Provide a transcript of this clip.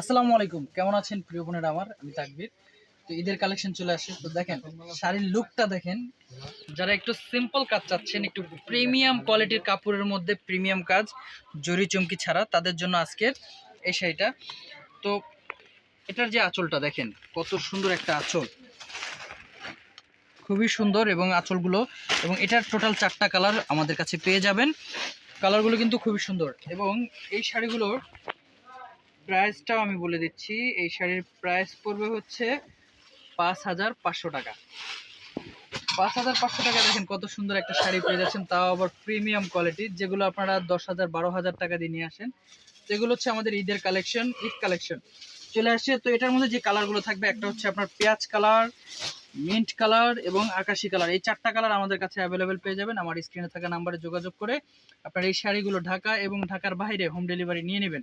আসসালামু আলাইকুম। কেমন আছেন প্রিয় বোনের আমার? আমি তাকবির। তো ঈদের কালেকশন চলে আসে। তো দেখেন, শাড়ির লুকটা দেখেন। যারা একটু সিম্পল কাজ চাচ্ছেন, একটু প্রিমিয়াম কোয়ালিটির কাপড়ের মধ্যে প্রিমিয়াম কাজ, জরি চমকি ছাড়া, তাদের জন্য আজকের এই শাড়িটা। তো এটার যে আঁচলটা দেখেন, কত সুন্দর একটা আঁচল। খুবই সুন্দর এবং আঁচলগুলো, এবং এটার টোটাল চারটা কালার আমাদের কাছে পেয়ে যাবেন। কালারগুলো কিন্তু খুবই সুন্দর। এবং এই শাড়িগুলোর প্রাইসটাও আমি বলে দিচ্ছি, এই শাড়ির প্রাইস পড়বে হচ্ছে পাঁচ হাজার পাঁচশো টাকা। পাঁচ হাজার পাঁচশো টাকা দেখেন কত সুন্দর একটা শাড়ি পেয়ে যাচ্ছেন, তাও আবার প্রিমিয়াম কোয়ালিটির যেগুলো আপনারা দশ হাজার বারো হাজার টাকা দিয়ে নিয়ে আসেন। তো এগুলো হচ্ছে আমাদের ঈদের কালেকশন ঈদ কালেকশন চলে আসছে, তো এটার মধ্যে যে কালারগুলো থাকবে, একটা হচ্ছে আপনার পেঁয়াজ কালার মিন্ট কালার এবং আকাশি কালার এই চারটা কালার আমাদের কাছে অ্যাভেলেবেল পেয়ে যাবেন। আমার স্ক্রিনে থাকা নাম্বারে যোগাযোগ করে আপনার এই শাড়িগুলো ঢাকা এবং ঢাকার বাইরে হোম ডেলিভারি নিয়ে নেবেন।